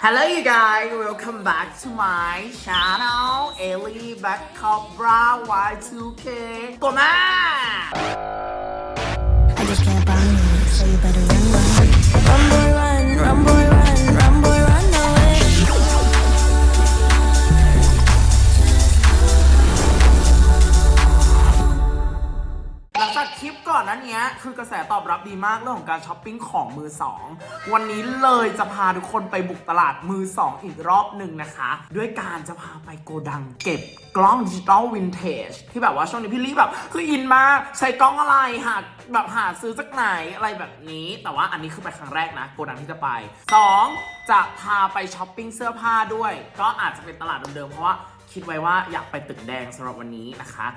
Hello you guys welcome back to my channel Ellie Backup Bra Y2K ตัวแม่ I คลิปก่อนนั้นเนี้ย คือกระแสตอบรับดีมากเรื่องของการช้อปปิ้งของมือสองวันนี้เลยจะพาทุกคนไปบุกตลาดมือสองอีกรอบหนึ่งนะคะ ด้วยการจะพาไปโกดังเก็บกล้องดิจิตอลวินเทจที่แบบว่าช่วงนี้พี่ลี่แบบ คืออินมากใช้กล้องอะไรหาแบบหาซื้อจากไหนอะไรแบบนี้ แต่ว่าอันนี้คือไปครั้งแรกนะโกดังที่จะไป 2. จะพาไปช้อปปิ้งเสื้อผ้าด้วย ก็อาจจะเป็นตลาดเดิมๆเพราะว่าคิดไว้ว่าอยากไปตึกแดงสำหรับวันนี้นะคะ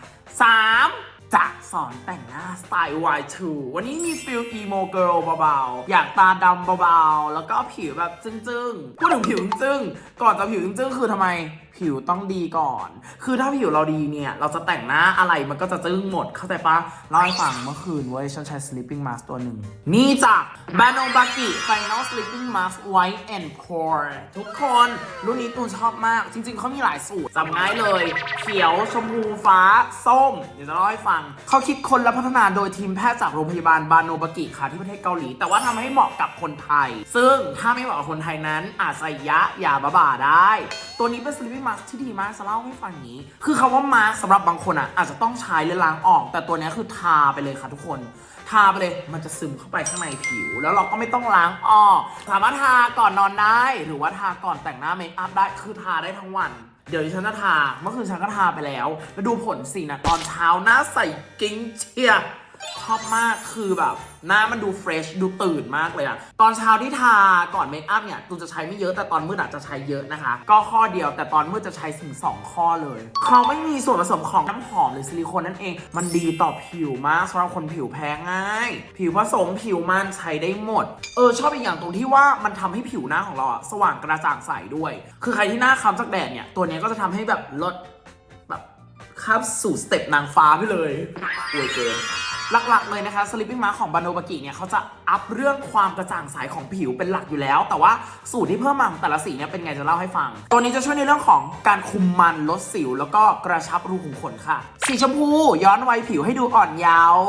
3. จะสอนแต่งหน้าสไตล์ Y2 วันนี้มีฟิลอีโมเกิลเบาๆ อยากตาดำเบาๆ แล้วก็ผิวแบบจึ้งๆ พูดถึงผิวจึ้งๆก่อนจะผิวจึ้งๆ คือทำไม ผิวต้องดีก่อน คือถ้าผิวเราดีเนี่ย เราจะแต่งหน้าอะไรมันก็จะจึ้งหมด เข้าใจปะเล่าให้ฟังเมื่อคืนเว้ย ฉันใช้ sleeping mask ตัวหนึ่ง นี่จาก b a n o b a k i Final Sleeping Mask White and Core ทุกคนรุ่นนี้ตูนชอบมาก จริง ๆ เขามีหลายสูตรจำง่ายเลย เขียวชมพูฟ้า ส้ม เดี๋ยวจะเล่าให้ฟัง เขาคิดคนและพัฒนาโดยทีมแพทย์จากโรงพยาบาลบาโนบากิค่ะที่ประเทศเกาหลี แต่ว่าทำให้เหมาะกับคนไทย ซึ่งถ้าไม่เหมาะกับคนไทยนั้นอาจใส่ยะยาบาบาได้ตัวนี้เป็น sleeping mask ที่ดีมากจะเล่าให้ฟังนี้ คือคำว่า mask สำหรับบางคนอะอาจจะต้องใช้หรือล้างออก แต่ตัวนี้คือทาไปเลยค่ะทุกคน ทาไปเลยมันจะซึมเข้าไปข้างในผิว แล้วเราก็ไม่ต้องล้างออก สามารถทาก่อนนอนได้ หรือว่าทาก่อนแต่งหน้าเมคอัพได้คือทาได้ทั้งวันเดี๋ยวดิฉันจะทา เมื่อคืนฉันก็ทาไปแล้ว แล้วดูผลสินะตอนเช้าหน้าใสกิ้งเชียร์ ชอบมากคือแบบหน้ามันดูเฟรชดูตื่นมากเลยอะตอนเช้าที่ทาก่อนเมคอัพเนี่ยตูนจะใช้ไม่เยอะแต่ตอนมืดอาจจะใช้เยอะนะคะ ก็ข้อเดียวแต่ตอนมืดจะใช้ถึง 2 ข้อเลย เขาไม่มีส่วนผสมของน้ำหอมหรือซิลิโคนนั่นเอง มันดีต่อผิวมากสำหรับคนผิวแพ้ง่าย ผิวผสมผิวมันใช้ได้หมด เออชอบอีกอย่างตรงที่ว่ามันทำให้ผิวหน้าของเราอะสว่างกระจ่างใสด้วย คือใครที่หน้าคล้ำจากแดดเนี่ยตัวเนี้ยก็จะทำให้แบบลดแบบข้ามสู่สเต็ปนางฟ้าไปเลยอวยเกิน หลักๆเลยนะคะ Sleeping Mask ของบาโนบากิเนี่ยเขาจะอัพเรื่องความกระจ่างใสของผิวเป็นหลักอยู่แล้ว แต่ว่าสูตรที่เพิ่มมาของแต่ละสีเนี่ยเป็นไงจะเล่าให้ฟัง ตัวนี้จะช่วยในเรื่องของการคุมมันลดสิว แล้วก็กระชับรูขุมขนค่ะ สีชมพูย้อนวัยผิวให้ดูอ่อนเยาว์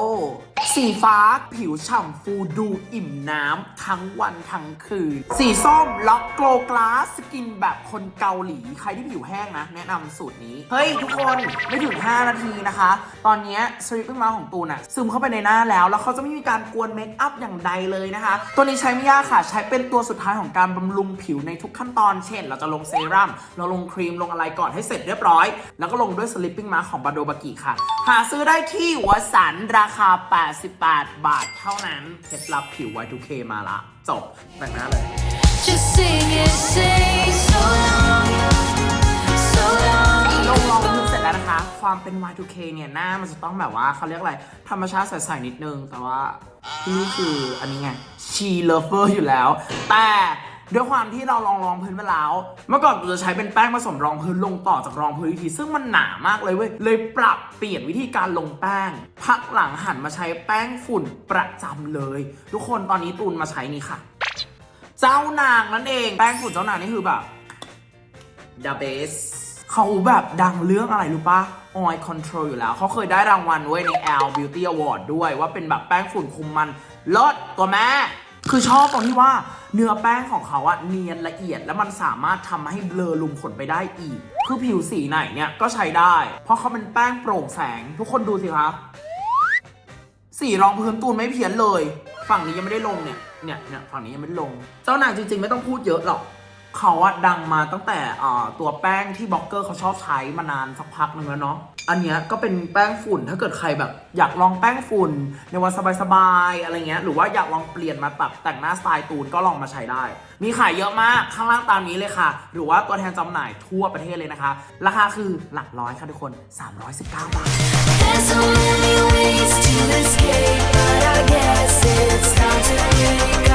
สีฟ้าผิวฉ่ำฟูดูอิ่มน้ำทั้งวันทั้งคืน สีส้มล็อกโกลกลาสสกินแบบคนเกาหลี ใครที่ผิวแห้งนะ แนะนำสูตรนี้ เฮ้ย ทุกคนไม่ถึง 5 นาทีนะคะ ตอนนี้สลิปปิ้งมาของตูนอะซึมเข้าไปในหน้าแล้ว แล้วเขาจะไม่มีการกวนเมคอัพอย่างใดเลยนะคะ ตัวนี้ใช้ไม่ยากค่ะ ใช้เป็นตัวสุดท้ายของการบำรุงผิวในทุกขั้นตอน เช่น เราจะลงเซรั่ม เราลงครีม ลงอะไรก่อนให้เสร็จเรียบร้อย แล้วก็ลงด้วยสลิปปิ้งมาของบาโดบากิค่ะ หาซื้อได้ที่วัวสันราคา 88 บาทเท่านั้น เคล็ดลับผิว Y2K มาละ จบแต่งหน้าเลย Just sing it, say so long, so ลงรอง long. แล้วนะคะ ความเป็น Y2K เนี่ยหน้ามันจะต้องแบบว่าเขาเรียกอะไร ธรรมชาติใสๆนิดนึง แต่ว่าที่นี่คืออันนี้ไงชีเลเวอร์อยู่แล้ว แต่ด้วยความที่เราลองรองพื้นไปแล้ว เมื่อก่อนเราจะใช้เป็นแป้งผสมรองพื้นลงต่อจากรองพื้นอีกที ซึ่งมันหนามากเลยเว้ย เลยปรับเปลี่ยนวิธีการลงแป้ง พักหลังหันมาใช้แป้งฝุ่นประจำเลย ทุกคนตอนนี้ตูนมาใช้นี่ค่ะ เจ้านางนั่นเอง แป้งฝุ่นเจ้านางนี่คือแบบ The Best เขาแบบดังเรื่องอะไรรู้ปะ Oil Control อยู่แล้ว เขาเคยได้รางวัลไว้ยใน L Beauty Award ด้วยว่าเป็นแบบแป้งฝุ่นคุมมันลดตัวแม่ คือชอบตรงที่ว่าเนื้อแป้งของเขาอะเนียนละเอียด แล้วมันสามารถทำให้เบลอลุมขนไปได้อีก คือผิวสีไหนเนี่ยก็ใช้ได้ เพราะเขาเป็นแป้งโปร่งแสง ทุกคนดูสิครับสีรองพื้นตูนไม่เพี้ยนเลย ฝั่งนี้ยังไม่ได้ลงเนี่ยเนี่ยเนี่ยฝั่งนี้ยังไม่ได้ลง เจ้านางจริงๆ ไม่ต้องพูดเยอะหรอก เขาอะดังมาตั้งแต่ตัวแป้งที่บล็อกเกอร์เขาชอบใช้มานานสักพักหนึ่งแล้วเนาะอันเนี้ยก็เป็นแป้งฝุ่นถ้าเกิดใครแบบอยากลองแป้งฝุ่น ในวันสบายๆอะไรเงี้ยหรือว่าอยากลองเปลี่ยนมาแบบแต่งหน้าสไตล์ตูนก็ลองมาใช้ได้ มีขายเยอะมากข้างล่างตามนี้เลยค่ะ หรือว่าตัวแทนจำหน่ายทั่วประเทศเลยนะคะ ราคาคือหลักร้อยค่ะทุกคน 319 บาท There's so many ways to escape, but I guess it's time to wake up,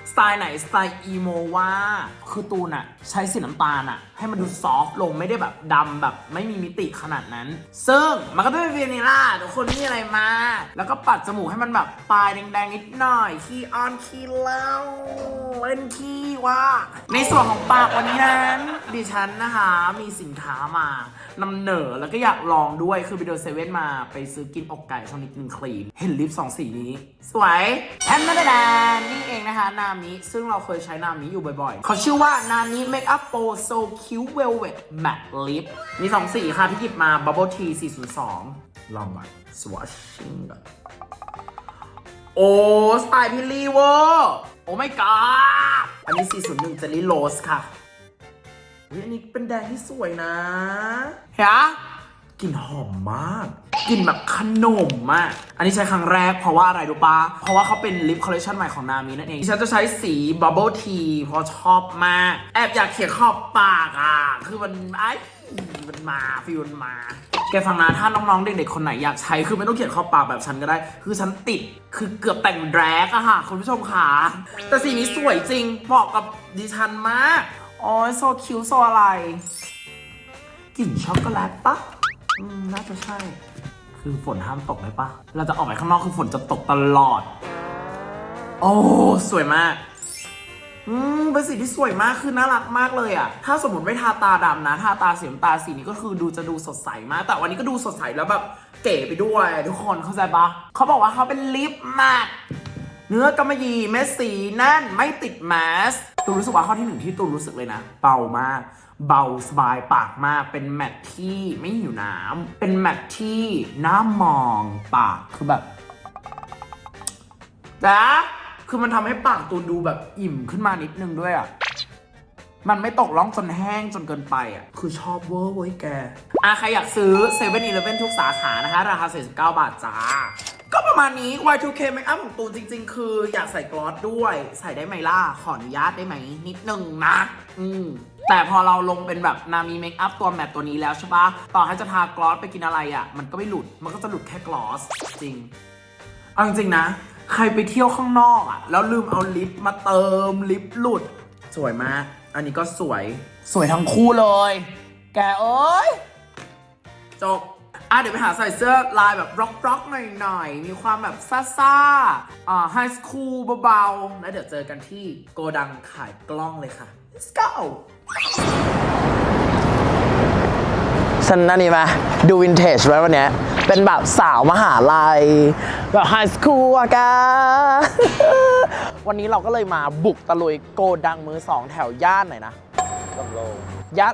สไตล์ไหนสไตล์อีโมว่า คือตูนอะใช้สีน้ำตาลอะให้มันดูซอฟต์ลงไม่ได้แบบดำแบบไม่มีมิติขนาดนั้น ซึ่งมันก็เป็นเวนิล่าทุกคนมีอะไรมา แล้วก็ปัดจมูกให้มันแบบปลายแดงๆนิดหน่อยขี้ออนขี้เล่าเล่นขี้ว่า ในส่วนของปากวันนี้นั้นดิฉันนะคะมีสินค้ามานำเหนอแล้วก็อยากลองด้วยคือไปเดินเซเว่นมาไปซื้อกินอกไก่ช่วงนี้กินคลีนเห็นลิปสองสีนี้ สวยแอนนาดานนี่เองนะคะนามซึ่งเราเคยใช้นามิอยู่บ่อยๆ เขาชื่อว่านามิเมคอัพโปรโซคิวเวลเว t แมตต์ลิปมีสองสีค่ะที่หยิบมา Bubble Tea 402 ลองก่อน swatching ก่อนโอ้ สไตล์พิลลี่เวอร์โอ้ my god อันนี้ 401 Jelly Rose ค่ะเฮ้ยอันนี้เป็นแดงที่สวยนะ เห็นปะ กลิ่นหอมมากกลิ่นแบบขนมมาก อันนี้ใช้ครั้งแรกเพราะว่าอะไรรู้ปะเพราะว่าเขาเป็นลิปคอลเลคชันใหม่ของนามินั่นเองดิฉันจะใช้สี Bubble Tea เพราะชอบมาก แอบอยากเขียนขอบปากอะ คือมันไอ้มันมาฟิลมันมา แกฟังนะถ้าน้องๆเด็กๆคนไหนอยากใช้คือไม่ต้องเขียนขอบปากแบบฉันก็ได้ คือฉันติดคือเกือบแต่งแดรกอะค่ะคุณผู้ชมค่ะแต่สีนี้สวยจริงเหมาะกับดิฉันมากอ้ยโซคิวโซอะไรกลิ่นช็อกโกแลตปะ อืมน่าจะใช่ คือฝนห้ามตกเลยปะเราจะออกไปข้างนอกคือฝนจะตกตลอด โอ้สวยมาก อืมเป็นสีที่สวยมากคือน่ารักมากเลยอะถ้าสมมติไม่ทาตาดำนะทาตาสีน้ำตาลสีนี้ก็คือดูจะดูสดใสมาก แต่วันนี้ก็ดูสดใสแล้วแบบเก๋ไปด้วย ทุกคนเข้าใจปะเขาบอกว่าเขาเป็นลิปแมท เนื้อกำมะหยี่เม็ดสีแน่นไม่ติดแมสตูนรู้สึกว่าข้อที่หนึ่งที่ตูนรู้สึกเลยนะ เบามาก เบาสบายปากมาก เป็นแมทที่ไม่หิวน้ำเป็นแมทที่หน้ามองปากคือแบบนะคือมันทำให้ปากตูนดูแบบอิ่มขึ้นมานิดนึงด้วยอะมันไม่ตกล่องจนแห้งจนเกินไปอะ คือชอบเวอร์เว้ยแก อะใครอยากซื้อ7 e เ e ่ e อทุกสาขานะคะ ราคา 49 บาทจ้า ก็ประมาณนี้ Y2K Makeup ของตูนจริง ๆ คืออยากใส่กลอสด้วย ใส่ได้ไหมล่ะ ขออนุญาตได้ไหม นิดนึงนะ อืมแต่พอเราลงเป็นแบบนามีเมคอัพตัวแมตตัวนี้แล้วใช่ปะต่อให้จะทากลอสไปกินอะไรอะ มันก็ไม่หลุด มันก็จะหลุดแค่กลอสจริง เอาจริงนะ ใครไปเที่ยวข้างนอกอะ แล้วลืมเอาลิปมาเติมลิปหลุด สวยมาก อันนี้ก็สวย สวยทั้งคู่เลย แกเอ้ย จบ อะเดี๋ยวไปหาใส่เสื้อลายแบบร็อกร็อกหน่อยๆ มีความแบบซ่าๆอ่าไฮสคูลเบาๆ แล้วเดี๋ยวเจอกันที่โกดังขายกล้องเลยค่ะ let's go ฉันนั่นนี่มาดูวินเทจไว้วันเนี้ยเป็นแบบสาวมหาลัย แบบไฮสคูลอะกา วันนี้เราก็เลยมาบุกตะลุยโกดังมือสองแถวย่านไหนนะ สำโรงยัด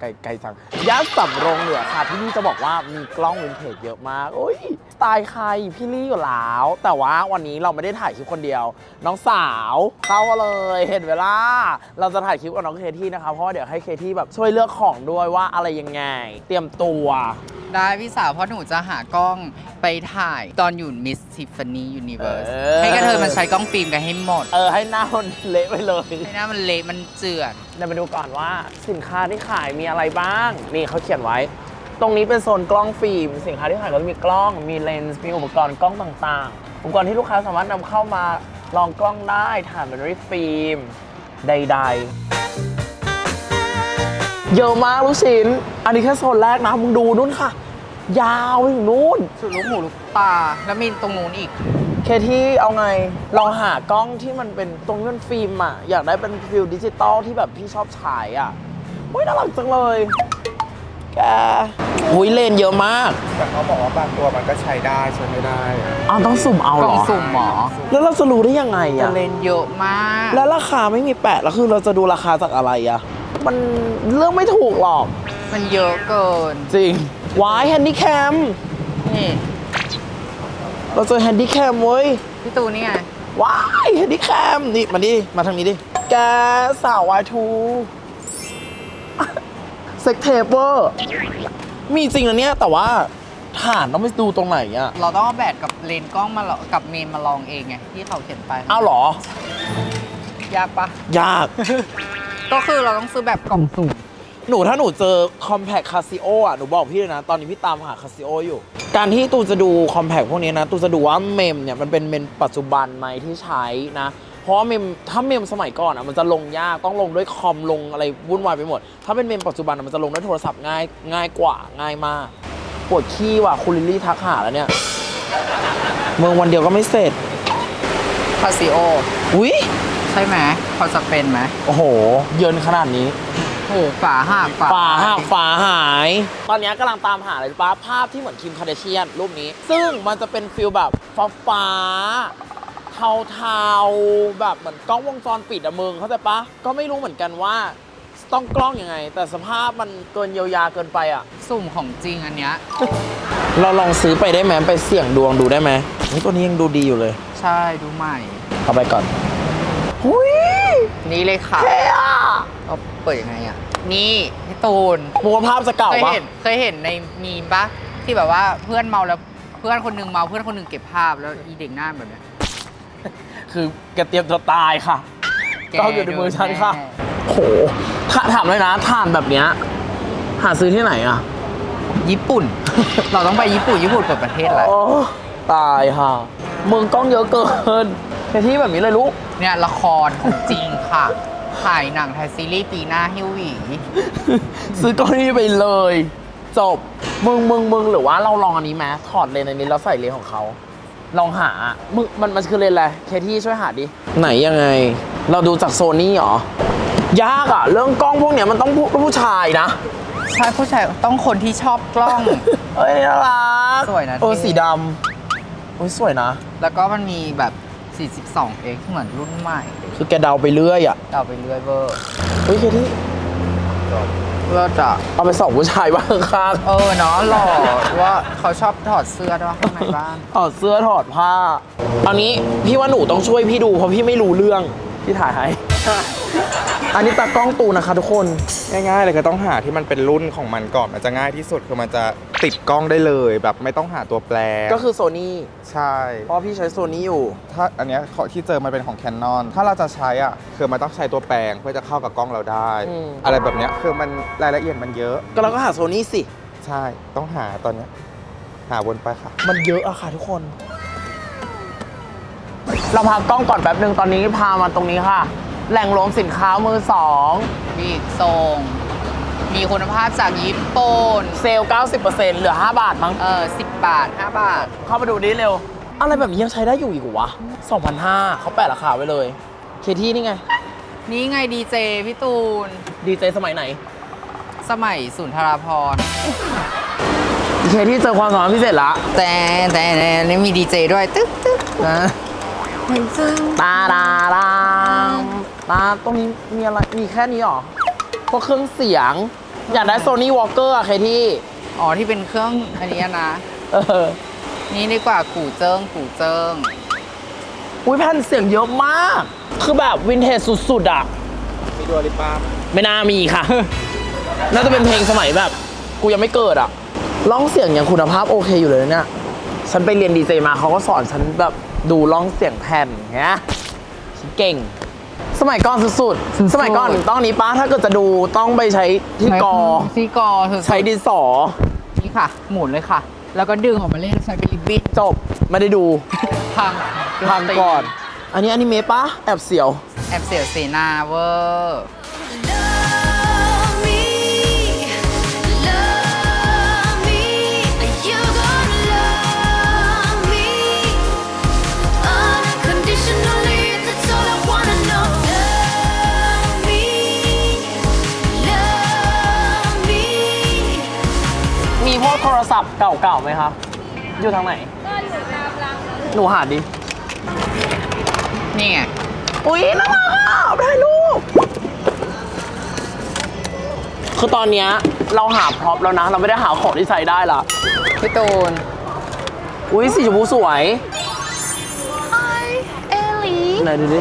ไกลไกลจังยัดสำโรงเหนือค่ะที่นี่จะบอกว่ามีกล้องวินเทจเยอะมากโอ้ยสไตล์ใครพี่ลี่อยู่แล้ว แต่ว่าวันนี้เราไม่ได้ถ่ายคลิปคนเดียว น้องสาวเข้ามาเลยเห็นเวลา เราจะถ่ายคลิปกับน้องเคที่นะคะเพราะว่าเดี๋ยวให้เคที่แบบช่วยเลือกของด้วยว่าอะไรยังไง เตรียมตัวได้พี่สาวเพราะหนูจะหากล้องไปถ่ายตอนอยู่มิสทิฟฟานี่ยูนิเวิร์สเออให้กระเทยมันใช้กล้องฟิล์มกันให้หมด เออให้หน้ามันเละไปเลยให้หน้ามันเละมันเจือน เดี๋ยวมาดูก่อนว่าสินค้าที่ขายมีอะไรบ้าง นี่เขาเขียนไว้ ตรงนี้เป็นโซนกล้องฟิล์ม สินค้าที่ขายก็จะมีกล้อง มีเลนส์ มีอุปกรณ์กล้องต่างๆ อุปกรณ์ที่ลูกค้าสามารถนำเข้ามาลองกล้องได้ถ่านแบตเตอรี่ฟิล์มใดๆ เยอะมากลูกชิ้น อันนี้แค่โซนแรกนะมึงดูนู่นค่ะ ยาวไปถึงนู่น สุดลูกหูลูกตาแล้วมีตรงนู้นอีก เคที่เอาไงลองหากล้องที่มันเป็นตรงที่มันฟิล์มอะ อยากได้เป็นฟิลดิจิตอลที่แบบพี่ชอบฉายอะโอ้ยน่ารักจังเลย แกหุยเลนเยอะมากแต่เขาบอกว่าบางตัวมันก็ใช้ได้ใช้ไม่ได้อะอ้าวต้องสุ่มเอากเหรล่องอ สุ่มหมอแล้วเราจะรู้ได้ยังไงแต่อะ เลนเยอะมาก แล้วราคาไม่มีแปะแล้วคือเราจะดูราคาจากอะไรอะ มันเรื่องไม่ถูกหรอก มันเยอะเกิน จริงวายแฮนดี้แคมนี่ เราเจอแฮนดี้แคมเว้ย พี่ตูนนี่ไง ว้ายแฮนดี้แคมนี่มาดิ มาทางนี้ดิ แกสาววายทูเซ็กเทเปอร์มีจริงนะเนี่ย แต่ว่าฐานต้องไปดูตรงไหนอะเราต้องเอาแบตกับเลนส์กล้องมาลองกับเมนมาลองเองไงที่เขาเขียนไปอ้าวเหรอ ยากปะยาก ก็คือเราต้องซื้อแบบกล่องสุ่มหนูถ้าหนูเจอ Compact Casio อะ หนูบอกพี่เลยนะ ตอนนี้พี่ตามหา Casio อยู่ การที่ตูจะดู Compact พวกนี้นะตูจะดูว่าเมมเนี่ยมันเป็นเมมปัจจุบันไหมที่ใช้นะ เพราะว่าเมมถ้าเมมสมัยก่อนอะมันจะลงยากต้องลงด้วยคอมลงอะไรวุ่นวายไปหมด ถ้าเป็นเมมปัจจุบันอะมันจะลงด้วยโทรศัพท์ง่ายง่ายกว่าง่ายมากปวดขี้ว่ะคุณลิลลี่ทักหาแล้วเนี่ยเมืองวันเดียวก็ไม่เสร็จคาซิโออุ้ยใช่ไหมพอจะเป็นไหมโอ้โห เยินขนาดนี้ โอ้ฝาหักฝาหักฝาหาย ตอนนี้กำลังตามหาอะไรรู้ป้าภาพที่เหมือนคิมคาเดเชียนรูปนี้ ซึ่งมันจะเป็นฟิลแบบฟ้าฟ้าๆเทาๆ แบบเหมือนกล้องวงจรปิดอะมึงเข้าใจปะก็ไม่รู้เหมือนกันว่าต้องกล้องยังไง แต่สภาพมันเกินเยียวยาเกินไปอะสุ่มของจริงอันเนี้ยเราลองซื้อไปได้ไหมไปเสี่ยงดวงดูได้ไหมเฮ้ยตัวนี้ยังดูดีอยู่เลย ใช่ดูใหม่เอาไปก่อนหุยนี่เลยค่ะ เท่อะเอาเปิดยังไงอะ นี่พี่ตูนมัวาภาพจะเก่าเคยปะเห็นเคยเห็นในมีมปะที่แบบว่าเพื่อนเมาแล้วเพื่อนคนหนึงเมาเพื่อนคนหนึงเก็บภาพแล้วอีเด็กหน้าแบบเนี้ยคือแกเตรียมจะตายค่ะแกก็อยู่ในมือฉันค่ะโดนแน่โหถ้าถามเลยนะถ่านแบบเนี้ยหาซื้อที่ไหนอะญี่ปุ่น เราต้องไปญี่ปุ่นญี่ปุ่นเปิดประเทศแหละโอ้ตายค่ะเมืองกล้องเยอะเกินแค่ที่แบบนี้เลยลูกเนี่ยละครของจริงค่ะ ถ่ายหนังถ่ายซีรีส์ปีหน้าฮิวหวี ซื้อกล้องนี้ไปเลย จบ มึงมึงมึงหรือว่าเราลองอันนี้ไหมถอดเลนส์อันนี้แล้วใส่เลนส์ของเขา ลองหามึงมันมันคือเลนส์อะไร เคที่ช่วยหาดิ ไหนยังไง เราดูจากโซนี่เหรอ ยากอะเรื่องกล้องพวกเนี้ยมันต้องผู้ผู้ชายนะ ใช่ผู้ชายต้องคนที่ชอบกล้อง เอ้ยน่ารักสวยนะเออเท่สีดำโอ้ยสวยนะ แล้วก็มันมีแบบ 42x เหมือนรุ่นใหม่คือแกเดาไปเรื่อยอะเดาไปเรื่อยเวอร์เฮ้ยเคที่เลิศอะเอาไปส่องผู้ชายบ้างข้างเออเนาะหล่อว่าเขาชอบถอดเสื้อด้วยข้างในบ้านถอดเสื้อถอดผ้าอันนี้พี่ว่าหนูต้องช่วยพี่ดูเพราะพี่ไม่รู้เรื่องพี่ถ่ายให้ อันนี้ตากล้องตูนะคะทุกคน ง่ายๆเลยก็ต้องหาที่มันเป็นรุ่นของมันก่อนมันจะง่ายที่สุดคือมันจะติดกล้องได้เลยแบบไม่ต้องหาตัวแปรก็คือโซนี่ใช่ เพราะพี่ใช้โซนี่อยู่ ถ้าอันเนี้ยขอที่เจอมันเป็นของ Canon ถ้าเราจะใช้อะคือมันต้องใช้ตัวแปลงเพื่อจะเข้ากับกล้องเราได้ อืม อะไรแบบเนี้ยคือมันรายละเอียดมันเยอะ ก็เราก็หาโซนี่สิ ใช่ต้องหาตอนเนี้ยหาวนไปค่ะ มันเยอะอะค่ะทุกคน เราพากล้องก่อนแป๊บหนึ่งตอนนี้พามาตรงนี้ค่ะ แหล่งรวมสินค้ามือสองบีกทรงมีคุณภาพจากญี่ปุ่น เซลล์90%เหลือ 5 บาทมั้ง เออ10บาท5บาท เข้ามาดูดิเร็ว อะไรแบบนี้ยังใช้ได้อยู่อีกเหรอวะ2,500เขาแปะราคาไว้เลย เคที่นี่ไง นี่ไงดีเจพี่ตูน ดีเจสมัยไหน สมัยสุนทราพรณ์เคที่เจอความสามารถพิเศษละ แต่แต่แต่นี่มีดีเจด้วย ตึ๊กตึ๊กนะซึ่งตาดาดาม ตาตรงนี้มีอะไร มีแค่นี้หรอ พวกเครื่องเสียง อยากได้โซนี่วอลเกอร์อะเคที่ อ๋อที่เป็นเครื่องอันนี้นะ เออ นี่ดีกว่ากู่เจิ้งกู่เจิ้งอุ้ยแผ่นเสียงเยอะมาก คือแบบวินเทจสุดๆอะ มีดูอลิป้าไม่น่ามีค่ะ น่าจะเป็นเพลงสมัยแบบ กูยังไม่เกิดอะ ร้องเสียงอย่างคุณภาพโอเคอยู่เลยเนี่ย ฉันไปเรียนดีเจมาเขาก็สอนฉันแบบดูร้องเสียงแผ่นเนี้ย ฉันเก่ง สมัยก่อนสุดๆ สมัยก่อนต้องนี้ป้าถ้าเกิดจะดูต้องไปใช้ที่กอที่กอสุดๆใช้ดินสอ นี่ค่ะ หมุนเลยค่ะ แล้วก็ดึงออกมาเล่นใช้เป็นลิบบิ้นจบ ไม่ได้ดูพังพังก่อน อันนี้อนิเมะปะแอบเสียว แอบเสียวเสนาเวอร์ โทรศัพท์เก่าๆไหมครับ อยู่ทางไหน ก็อยู่ตามรังหนูหาดิ นี่ไง อุ๊ยน่ารักอะถ่ายรูปคือตอนเนี้ยเราหาพร็อพแล้วนะ เราไม่ได้หาของที่ใช้ได้ละ พี่ตูน อุ้ยสีชมพูสวย Hi, Ellie. ไหนดูดิ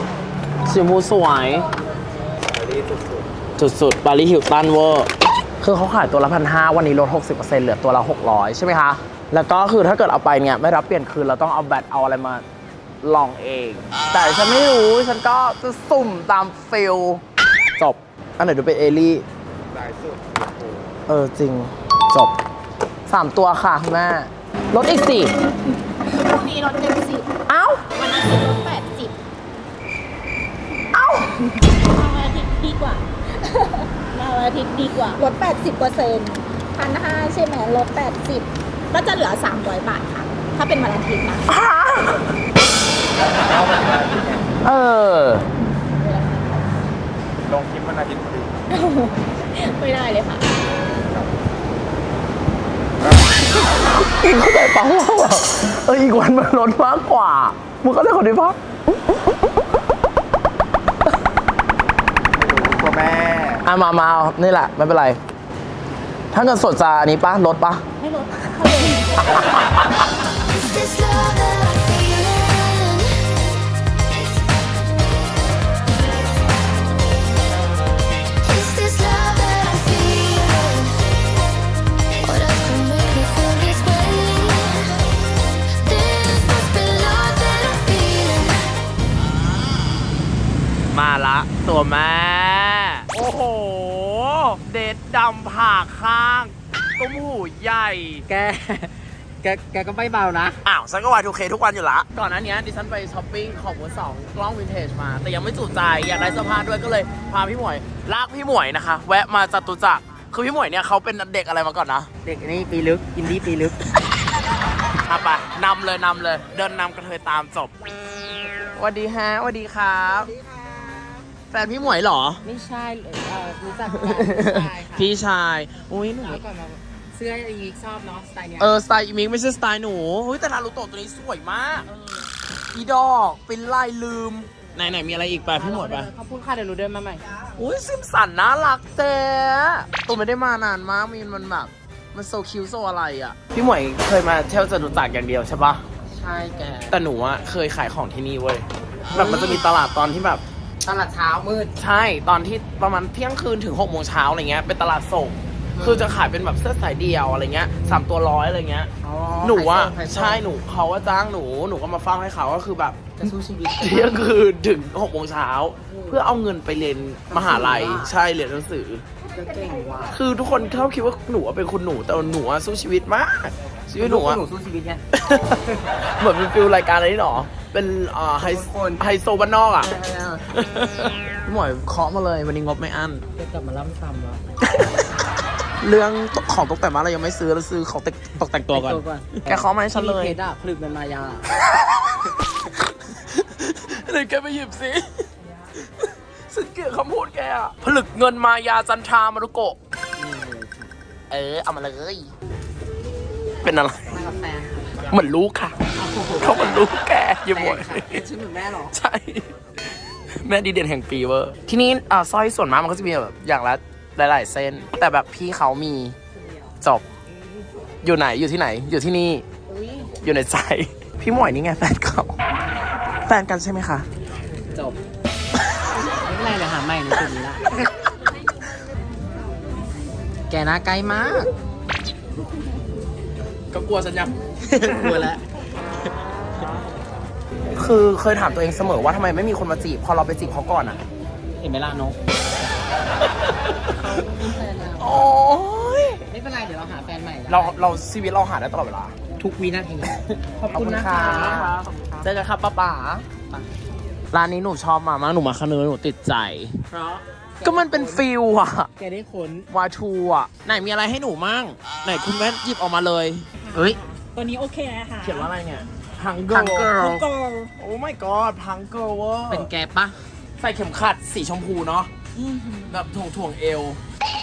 สีชมพูสวย สุดๆบาลีฮิลตันเวอร์ คือเขาขายตัวละพันห้าวันนี้ลด 60%เหลือตัวละ 600 ใช่ไหมคะ แล้วก็คือถ้าเกิดเอาไปเนี่ยไม่รับเปลี่ยนคืนเราต้องเอาแบตเอาอะไรมาลองเอง แต่ฉันไม่รู้ฉันก็จะสุ่มตามฟิลจบ อันไหนดูเป็นเอลี่สายสุดเออจริงจบสามตัวค่ะคุณแม่ลดอีกสี่พรุ่งนี้ลดเจ็ดสิบเอ้า วันอาทิตย์ลดแปดสิบ มาวันอาทิตย์ดีกว่า มาวันอาทิตย์ดี กว่าลด 80เปอร์เซ็นต์พันห้าใช่ไหมลด 80 ก็จะเหลือ 300 บาทค่ะ ถ้าเป็นวันอาทิตย์นะเออ ลงคลิปวันอาทิตย์พอดีไม่ได้เลยค่ะอิงเข้าใจปะว่าแบบเอออีกวันมันลดมากกว่า มึงเข้าใจคนนี้ปะ อะมามาเอานี่แหละ ไม่เป็นไร ถ้าเงินสดจะอันนี้ปะลดปะ ไม่ลดเท่าเดิม Is this love that แก แก แกก็ไม่เบานะ อ้าวฉันก็วายทูเคทุกวันอยู่ละ ก่อนหน้านี้ดิฉันไปช้อปปิ้งของมือสองกล้องวินเทจมา แต่ยังไม่จุใจอยากได้เสื้อผ้าด้วยก็เลยพาพี่หมวยลากพี่หมวยนะคะ แวะมาจตุจักรคือพี่หมวยเนี่ยเขาเป็นเด็กอะไรมาก่อนนะเด็กนี่ปีลึก อินดี้ปีลึกอะไปนำเลยนำเลย เดินนำกระเทยตามจบสวัสดีฮะสวัสดีครับ แฟนพี่หมวยเหรอ ไม่ใช่เออรู้จักกันใช่ค่ะพี่ชาย อุ้ยหนูแล้วก่อนมา เสื้ออีกชอบเนาะสไตล์เนี้ยเออ สไตล์อีมิกไม่ใช่สไตล์หนูเฮ้ยแต่นารูโตะตัวนี้สวยมากอีดอกเป็นลายลืม ไหนไหนมีอะไรอีกป่ะพี่หมวยป่ะเขาพูดค่าเดี๋ยวรู้เดินมาใหม่ อุ้ยซิมสันน่ารักเจ๊ตัวไม่ได้มานานมากมีมันแบบมันโซคิวโซอะไรอะ พี่หมวยเคยมาเที่ยวจตุจักรอย่างเดียวใช่ปะใช่แกแต่หนูอะเคยขายของที่นี่เว้ยแบบมันจะมีตลาดตอนที่แบบตลาดเช้ามืด ใช่ตอนที่ประมาณเที่ยงคืนถึง6กโมงเช้าอะไรเงี้ยเป็นตลาดส่ง คือจะขายเป็นแบบเสื้อสายเดียวอะไรเงี้ยสามตัวร้อยอะไรเงี้ย อ๋อหนูอะไฮโซไฮโซใช่หนูเขาว่าจ้างหนูหนูก็มาเฝ้าให้เขาก็คือแบบ จะสู้ชีวิต เที่ยงคืนถึง6กโมงเช้าเพื่อเอาเงินไปเรียนมหาลัยใช่เรียนหนังสือก็เก่งว่ะคือทุกคนชอบคิดว่าหนูอะเป็นคุณหนูแต่หนูอะสู้ชีวิตมาก ชีวิตหนูอะ หนู สู้ชีวิตไง เหมือนเป็นฟิลรายการอะไรนี่หรอ เป็นอ่าไฮคน ไฮโซบ้านนอกอะพี่หมวยเคาะมาเลยวันนี้งบไม่อั้นจะกลับมาล่ำซ้ำวะ เรื่องของตกแต่งบ้านเรายังไม่ซื้อเราซื้อของตกตกแต่งตัวก่อน แกเคาะมาให้ฉันเลยมีเพชรอะผลึกเป็นมายาเลยแกไปหยิบสิฉันเกลียดคำพูดแกอะผลึกเงินมายาจันทรามารุโกะเออ เอามาเลย เป็นอะไรมากับแฟนเหมือนลูกค่ะ เขาเหมือนลูกแกอยิ่าบ่นเป็นชื่อเหมือนแม่เหรอ ใช่ แม่ดีเด่นแห่งปีเวอร์ ที่นี่อ่าสร้อยส่วนมากมันก็จะมีแบบอย่างละ หลาย ๆ เส้น แต่แบบพี่เขามีจบ อยู่ไหนอยู่ที่ไหน อยู่ที่นี่อุ้ยอยู่ในใจ พี่หมวยนี่ไงแฟนเขาแฟนกันใช่ไหมคะจบไม่เป็นไรเดี๋ยวหาใหม่ในจุดนี้ละแกหน้าใกล้มาก ก็กลัวฉันยังกลัวแล้วคือเคยถามตัวเองเสมอว่าทำไมไม่มีคนมาจีบ พอเราไปจีบเขาก่อนอะเห็นไหมล่ะนก โอ้ยไม่เป็นไรเดี๋ยวเราหาแฟนใหม่เราเราชีวิตเราหาได้ตลอดเวลา ทุกวินาที ขอบคุณนะคะเจอกันครับป้าป๋าร้านนี้หนูชอบมามากหนูมาคาเนอหนูติดใจ เพราะก็มันเป็นฟิลอะแกได้ค้นวาทูอะไหนมีอะไรให้หนูมั่ง ไหนคุณแม่หยิบออกมาเลยเฮ้ย ตัวนี้โอเคนะคะเขียนว่าอะไรเนี่ย Hunger Hunger โกโอ้ my god Hunger เวอร์เป็นแกปะใส่เข็มขัดสีชมพูเนาะแบบถ่วงถ่วงๆเอว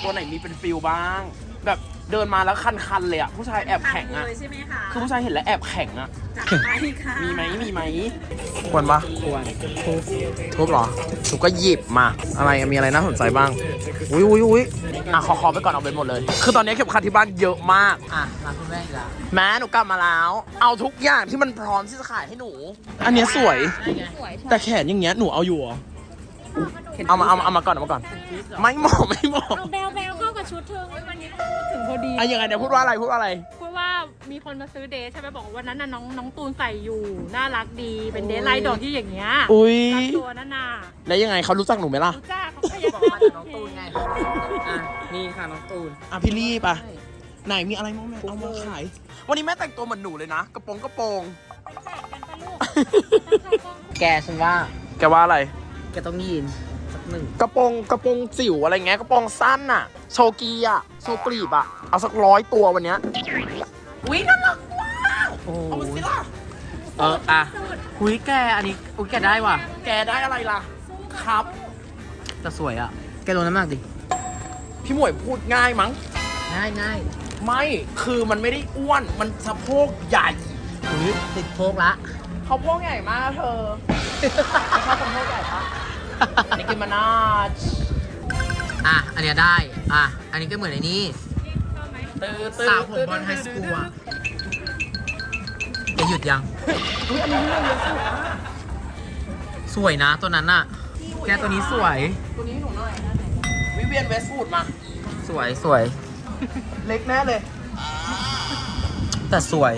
ตัวไหนมีเป็นฟิลบ้าง แบบเดินมาแล้วคันๆเลยอะผู้ชายแอบแข็งอะเลยใช่ไหมคะคือผู้ชายเห็นแล้วแอบแข็งอะจัดไปค่ะมีไหมมีไหมควรปะควรทุบเหรอทุบก็หยิบมาอะไรอะมีอะไรน่าสนใจบ้างอุ้ยอุ้ยอุ้ยอะขอขอไปก่อนเอาไปหมดเลย คือตอนนี้เข็มขัดที่บ้านเยอะมากอะมาคุณแม่อีกแล้วแม่หนูกลับมาแล้ว เอาทุกอย่างที่มันพร้อมที่จะขายให้หนู อันเนี้ยสวยสวย แต่แขนอย่างเงี้ยหนูเอาอยู่เหรอ เอามาเอามาเอามาก่อนเอามาก่อน ไม่เหมาะไม่เหมาะเอาแบลแบลเข้ากับชุดเธอวันนี้พูดถึงพอดี อะยังไงเดี๋ยวพูดว่าอะไรพูดว่าอะไร พูดว่ามีคนมาซื้อเดทใช่ไหมบอกว่าวันนั้นน่ะน้องน้องตูนใส่อยู่ น่ารักดี เป็นเดทไลท์ดอกที่อย่างเงี้ยอุ้ยรักตัวนั่นน่ะแล้วยังไงเขารู้จักหนูไหมล่ะ รู้จักเขาก็ยังบอกมาจากน้องตูนไงอะนี่ค่ะน้องตูนอะพี่ลี่ปะไหนมีอะไรบ้างแม่เอามาขาย วันนี้แม่แต่งตัวเหมือนหนูเลยนะกระโปรงกระโปรงกันปะลูกแกฉันว่า แกว่าอะไรแกต้องยีนสักหนึ่งกระโปรงกระโปรงจิ๋วอะไรเงี้ยกระโปรงสั้นอะโชกีอะโชว์ปลีบอะเอาสักร้อยตัววันเนี้ยอุ้ยน่ารักว่ะโอ้เอามาสิล่ะ เอออะหุยแกอันนี้อุ้ยแกได้ว่ะ แกได้อะไรล่ะ ครับ แต่สวยอะ แกลดน้ำหนักดิ พี่หมวยพูดง่ายมั้ง ง่ายง่ายไม่คือมันไม่ได้อ้วนมันสะโพกใหญ่หุยติดโพกละ เขาโพกใหญ่มากเธอไม่ชอบคนโพกใหญ่ปะ นิกกิมานาชอะ อันเนี้ยได้ อะ อันนี้ก็เหมือนไอ้นี่ตื้อตื้อสาวผมบอลไฮสคูลอะแกหยุดยัง อุ๊ยอันนี้เรื่องเยอะสุดอะสวยนะตัวนั้นอะ แกตัวนี้สวย ตัวนี้ให้หนูหน่อยวิเวียนเวสต์ฟูดมา สวยสวย เล็กแน่เลย แต่สวย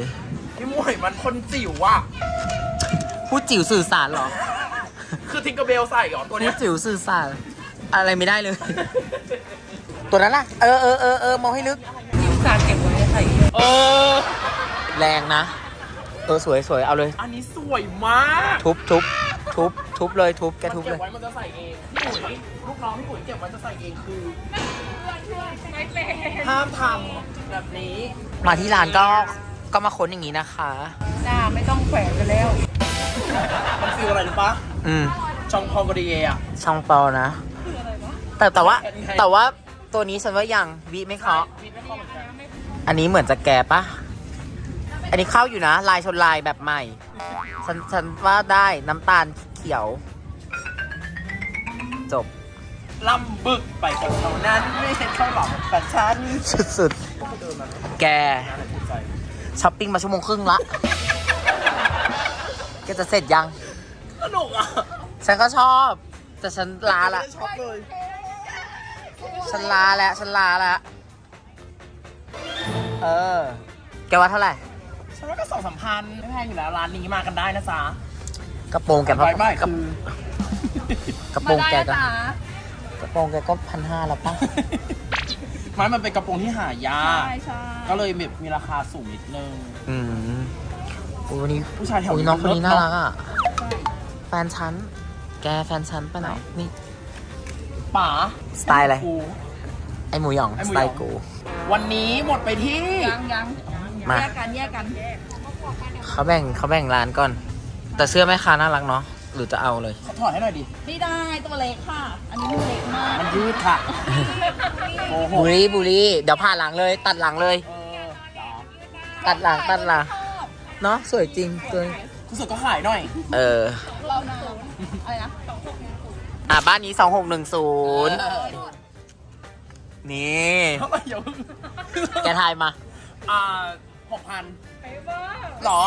พี่หมวยมันคนจิ๋วอะพูดจิ๋วสื่อสารเหรอ คือทิงเกอร์เบลใส่เหรอตัวพูเนี้ดยจิ๋วสื่อสารอะไรไม่ได้เลย ตัวนั้นล่ะ เออเออเออเออมองให้ลึกจิ๋วสารเก็บไว้ใส่เออ แรงนะ เออสวยสวยเอาเลย อันนี้สวยมากทุบทุบทุบทุบเลยทุบแกทุบมันเลเก็บย ไว้มันจะใส่เองพี่หมวยลูกน้องพี่หมวยเก็บไว้จะใส่เองคือห้ามทำแบบนี้ มาที่ร้านก็ก็มาค้นอย่างนี้นะคะมัน ฟีลอะไรรู้ปะอืม ชองพองกรีเอะช่องเปานะ แต่แต่ว่าแค่นี้ไงแต่ว่าตัวนี้ฉันว่ายังวิไม่เคาะ มีไม่เข้าเหมือนกันอันนี้เหมือนจะแก่ปะ อันนี้เข้าอยู่นะ ลายชนลายแบบใหม่ ฉันฉันว่าได้น้ำตาลเขียว จบ ล่ำบึกไปกับเขานั้นไม่เห็นเขาหรอกแต่ฉันสุดๆ แกช้อปปิ้งมาชั่วโมงครึ่งละ แกจะเสร็จยัง สนุกอะฉันก็ชอบ แต่ฉันลาละ ไม่ได้ช็อปเลยฉันลาแล้วฉันลาแล้วเออ แกว่าเท่าไหร่ ฉันว่าก็สองสามพันไม่แพงอยู่แล้วร้านนี้มากันได้นะจ๊ะกระโปรงแกไว้ไม่กระคือกระโปรงแกก็กระโปรงแกก็พันห้าแล้วปะไม้มันเป็นกระโปรงที่หายากก็เลยแบบมีราคาสูงนิดนึงอืมโอ้ ยวันนี้ผู้ชายแถวโอ้ยนี้น้องคนนี้น่าเลิศรักอะ แฟนฉัน แกแฟนฉันปะไหนนี่ ป๋าสไตล์อะไร กู ไอหมูหยองไอ้หสมูไตหยองล์กู วันนี้หมดไปที่ ยังยังมา แยกกันแยกกันเขาแบ่งเขาแบ่งร้านก่อน แต่เสื้อแม่ค้าน่ารักเนาะ หรือจะเอาเลยเขาถอดให้หน่อยดินี่ได้ตัวเล็กค่ะ อันนี้มือเล็กมากมันยืดค่ะ โอ้โหบุรีบุรีเดี๋ยวผ่าหลังเลย ตัดหลังเลย เออเหรอตัดหลังตัดหลัง เนาะสวยจริงตัวคุณสุดก็ขายหน่อย เออ เราหนาอะไรนะอะบ้านนี้2610นี่เท่าไหร่เดี๋ยวแกทายมา อ่าหกพันหรอ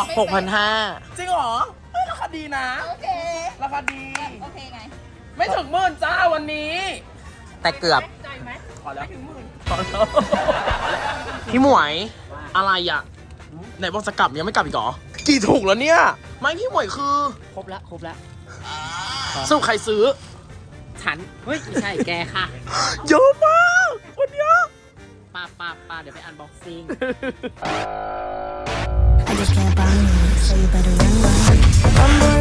6,500จริงเหรอเฮ้ยราคาดีนะ โอเค ราคาดี โอเคไง ไม่ถึงหมื่นจ้าวันนี้ แต่เกือบพอแล้วพอแล้วพี่หมวยอะไรอะ ไหนบอกจะกลับยังไม่กลับอีกเหรอ กี่ถูกแล้วเนี่ย ไม่พี่หมวยคือครบละครบละสรุปใครซื้อ ฉัน เฮ้ย ไม่ใช่แกค่ะเยอะมากคนเยอะป้าป้าป้าเดี๋ยวไปอันบ็อกซิ่ง I just can't buy me, so you better run, run.